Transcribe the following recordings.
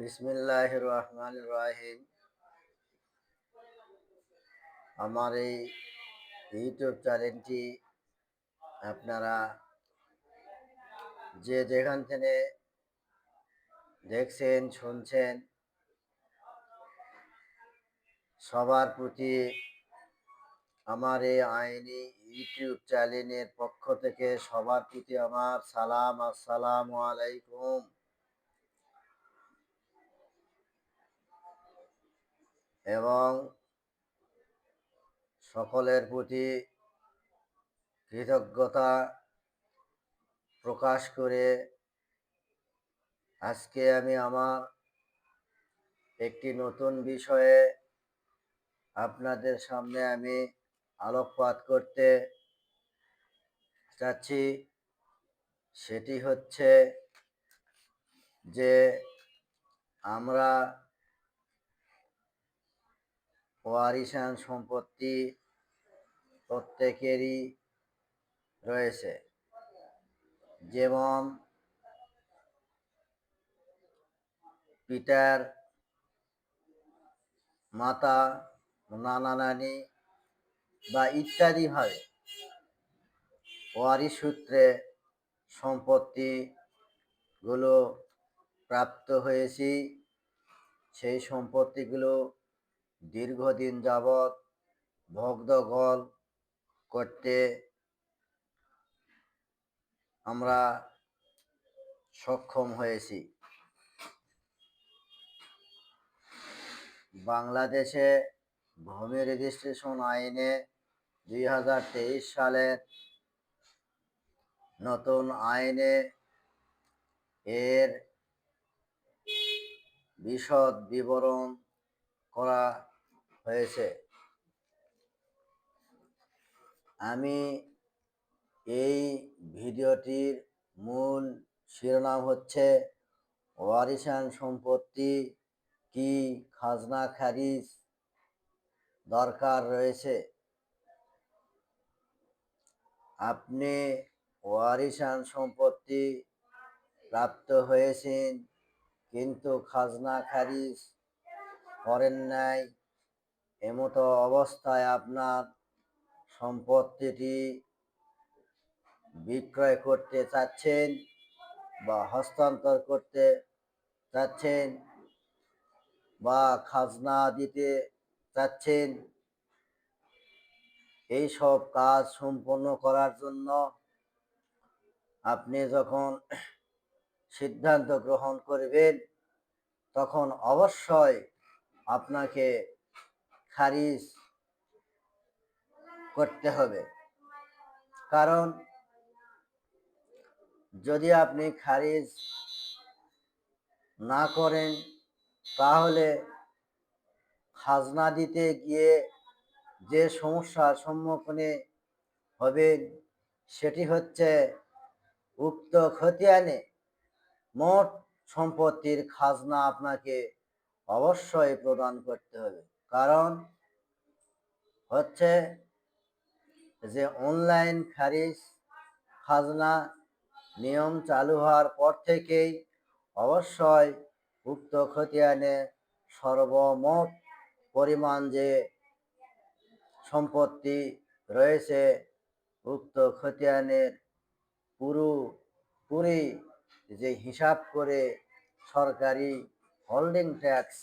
বিসমিল্লাহ রহমান রাহিম আমার এই ইউটিউব চ্যানেলটি আপনারা যে যেখান থেকে দেখছেন, শুনছেন, সবার প্রতি আমার এই আইনি ইউটিউব চ্যানেলের পক্ষ থেকে সবার প্রতি আমার সালাম, আসসালামু আলাইকুম। এবং সকলের প্রতি কৃতজ্ঞতা প্রকাশ করে আজকে আমি আমার একটি নতুন বিষয়ে আপনাদের সামনে আমি আলোকপাত করতে চাচ্ছি। সেটি হচ্ছে যে আমরা ওয়ারিসান সম্পত্তি প্রত্যেকেরই রয়েছে। যেমন পিতার মাতা, নানা নানি বা ইত্যাদিভাবে ওয়ারিশ সূত্রে সম্পত্তিগুলো প্রাপ্ত হয়েছি। সেই সম্পত্তিগুলো দীর্ঘদিন যাবৎ ভগ্ধগল করতে আমরা সক্ষম হয়েছি। বাংলাদেশে ভূমি রেজিস্ট্রেশন আইনে দুই হাজার তেইশ সালের নতুন আইনে এর বিশদ বিবরণ করা হয়েছে। আমি এই ভিডিওটির মূল শিরোনাম হচ্ছে ওয়ারিসান সম্পত্তি কি খাজনা খারিজ দরকার রয়েছে? আপনি ওয়ারিসান সম্পত্তি প্রাপ্ত হয়েছেন, কিন্তু খাজনা খারিজ করেন নাই এমতো অবস্থায় আপনার সম্পত্তিটি বিক্রয় করতে চাচ্ছেন বা হস্তান্তর করতে চাচ্ছেন বা খাজনা দিতে চাচ্ছেন এই সব কাজ সম্পন্ন করার জন্য আপনি যখন সিদ্ধান্ত গ্রহণ করবেন, তখন অবশ্যই আপনাকে খারিজ করতে হবে। কারণ, যদি আপনি খারিজ না করেন, তাহলে খাজনা দিতে গিয়ে যে সমস্যার সম্মুখীনে হবেন, সেটি হচ্ছে উক্ত খতিয়ানে মোট সম্পত্তির খাজনা আপনাকে অবশ্যই প্রদান করতে হবে। কারণ হচ্ছে যে অনলাইন খারিজ, খাজনা নিয়ম চালু হওয়ার পর থেকেই অবশ্যই উক্ত খতিয়ানে সর্বমোট পরিমাণ যে সম্পত্তি রয়েছে, উক্ত খতিয়ানের পুরো, পুরি যে হিসাব করে সরকারি হোল্ডিং ট্যাক্স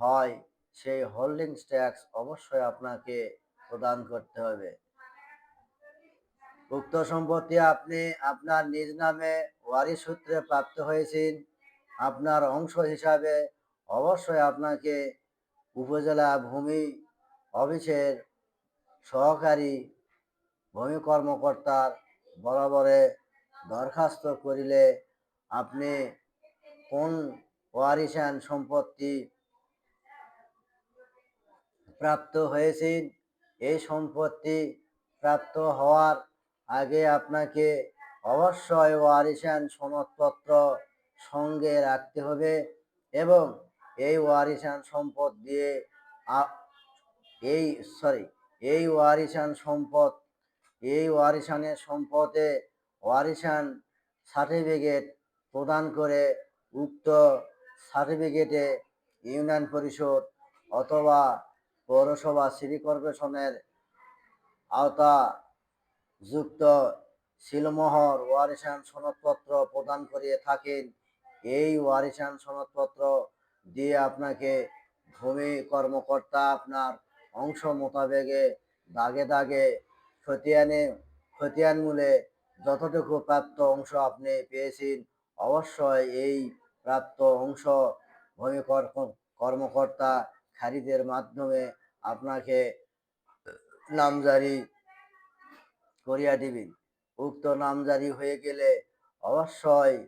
হয় সেই হোল্ডিং ট্যাক্স অবশ্যই আপনাকে প্রদান করতে হবে। উক্ত সম্পত্তি আপনি আপনার নিজ নামে ওয়ারি সূত্রে প্রাপ্ত হয়েছেন। আপনার অংশ হিসাবে অবশ্যই আপনাকে উপজেলা ভূমি অফিসের সহকারী ভূমি কর্মকর্তার বরাবরে দরখাস্ত করিলে আপনি কোন ওয়ারিসান সম্পত্তি প্রাপ্ত হয়েছেন। এই সম্পত্তি প্রাপ্ত হওয়ার আগে আপনাকে অবশ্যই ওয়ারিসান সনদপত্র সঙ্গে রাখতে হবে এবং এই ওয়ারিসান সম্পদ দিয়ে এই সরি এই ওয়ারিসান সম্পদ, এই ওয়ারিসানের সম্পদে ওয়ারিসান সার্টিফিকেট প্রদান করে উক্ত সার্টিফিকেটে ইউনিয়ন পরিষদ অথবা পৌরসভা সিটি কর্পোরেশনের আওতা যুক্ত সিলমোহর ওয়ারিশান সনদপত্র প্রদান করিয়ে থাকেন। এই ওয়ারিশান সনদপত্র দিয়ে আপনাকে ভূমি কর্মকর্তা আপনার অংশ মোতাবেকে দাগে দাগে খতিয়ানে, খতিয়ান মূলে যতটুকু প্রাপ্ত অংশ আপনি পেয়েছেন, অবশ্যই এই প্রাপ্ত অংশ ভূমি কর- কর্মকর্তা খারিদের মাধ্যমে আপনাকে নামজারি করিয়া দিবেন। উক্ত নামজারি হয়ে গেলে অবশ্যই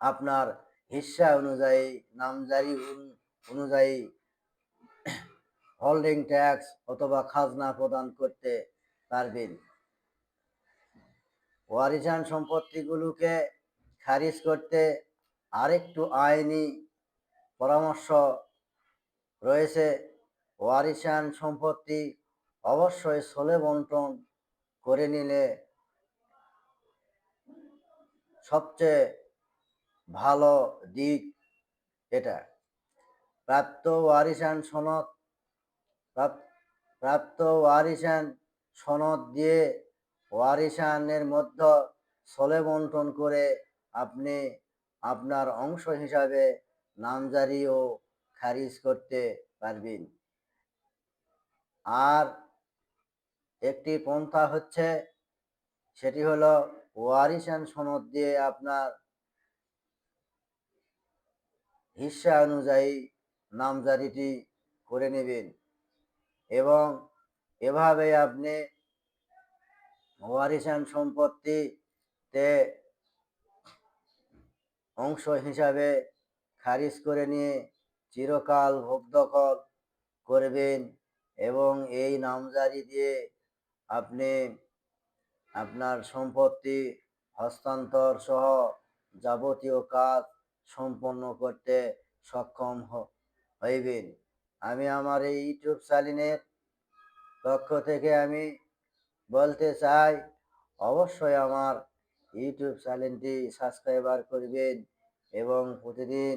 আপনার হিসা অনুযায়ী, নামজারি অনু- অনুযায়ী হোল্ডিং ট্যাক্স অথবা খাজনা প্রদান করতে পারবেন। ওয়ারিশান সম্পত্তিগুলোকে খারিজ করতে আরেকটু আইনি পরামর্শ রয়েছে। ওয়ারিসান সম্পত্তি অবশ্যই সোলে বন্টন করে নিলে সবচেয়ে ভালো দিক এটা। প্রাপ্ত ওয়ারিশান সনদ, প্রাপ- প্রাপ্ত ওয়ারিশান সনদ দিয়ে ওয়ারিসানের মধ্যে সোলে বন্টন করে আপনি আপনার অংশ হিসাবে নামজারি ও খারিজ করতে পারবেন। আর একটি পন্থা হচ্ছে, সেটি হলো ওয়ারিসান সনদ দিয়ে আপনার হিস্সা অনুযায়ী নামজারিটি করে নেবেন এবং এভাবে আপনি ওয়ারিসান সম্পত্তিতে অংশ হিসাবে খারিজ করে নিয়ে চিরকাল ভোগ দখল করবেন এবং এই নামজারি দিয়ে আপনি আপনার সম্পত্তি হস্তান্তর সহ যাবতীয় কাজ সম্পন্ন করতে সক্ষম হইবেন। আমি আমার এই ইউটিউব চ্যানেলের পক্ষ থেকে আমি বলতে চাই, অবশ্যই আমার ইউটিউব চ্যানেলটি সাবস্ক্রাইবার করবেন এবং প্রতিদিন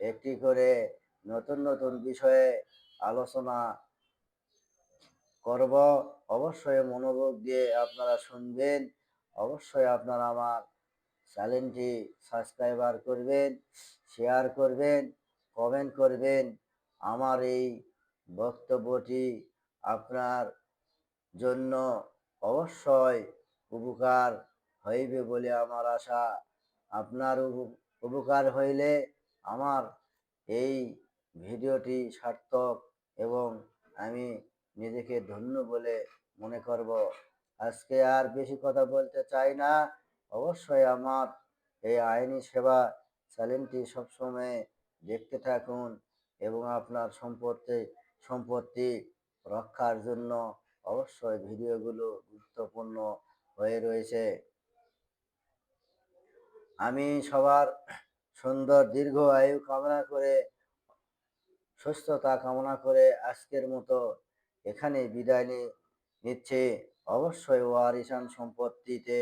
একটি করে নতুন নতুন বিষয়ে আলোচনা করব। অবশ্যই মনোযোগ দিয়ে আপনারা শুনবেন। অবশ্যই আপনারা আমার চ্যানেলটি সাবস্ক্রাইবার করবেন, শেয়ার করবেন, কমেন্ট করবেন। আমার এই বক্তব্যটি আপনার জন্য অবশ্যই উপকার হইবে বলে আমার আশা। আপনার উপ- উপকার হইলে আমার এই ভিডিওটি সার্থক এবং আমি নিজেকে ধন্য বলে মনে করব। আজকে আর বেশি কথা বলতে চাই না। অবশ্যই আমার এই আইনি সেবা চ্যানেলটি সবসময় দেখতে থাকুন এবং আপনার সম্পত্তি সম্পত্তি রক্ষার জন্য অবশ্যই ভিডিওগুলো গুরুত্বপূর্ণ হয়ে রয়েছে। আমি সবার সুন্দর দীর্ঘ আয়ু কামনা করে, সুস্থতা কামনা করে আজকের মতো এখানে বিদায় নিচ্ছে। অবশ্যই ওয়ারিসান সম্পত্তিতে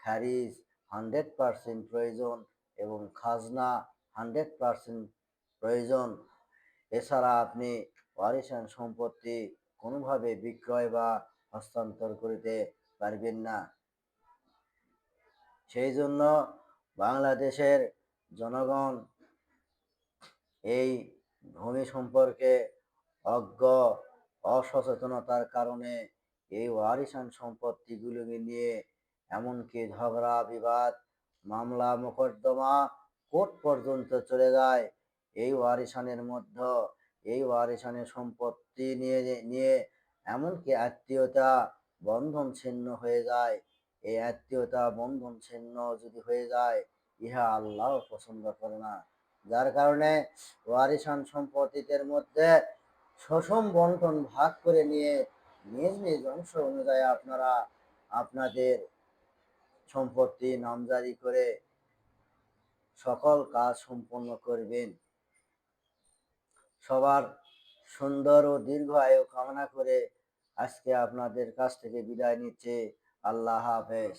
খারিজ হান্ড্রেড পার্সেন্ট প্রয়োজন এবং খাজনা হান্ড্রেড পার্সেন্ট প্রয়োজন। এছাড়া আপনি ওয়ারিশান সম্পত্তি কোনোভাবে বিক্রয় বা হস্তান্তর করিতে পারবেন না। সেই জন্য বাংলাদেশের জনগণ এই ভূমি সম্পর্কে অজ্ঞ, অসচেতনতার কারণে এই ওয়ারিশান সম্পত্তিগুলোকে নিয়ে এমনকি ঝগড়া, বিবাদ, মামলা, মোকদ্দমা কোর্ট পর্যন্ত চলে যায়। এই ওয়ারিশানের মধ্যে, এই ওয়ারিশানের সম্পত্তি নিয়ে নিয়ে এমনকি আত্মীয়তা বন্ধন ছিন্ন হয়ে যায়। এই আত্মীয়তা বন্ধন ছিন্ন যদি হয়ে যায় ইহা আল্লাহ পছন্দ করে না। যার কারণে ওয়ারিশান সম্পত্তিদের মধ্যে শোষণ বন্টন ভাগ করে নিয়ে নিজ নিজ অংশ অনুযায়ী আপনারা আপনাদের সম্পত্তি নামজারি করে সকল কাজ সম্পন্ন করবেন। সবার সুন্দর ও দীর্ঘ আয়ু কামনা করে আজকে আপনাদের কাছ থেকে বিদায় নিচ্ছে। আল্লাহ হাফেজ।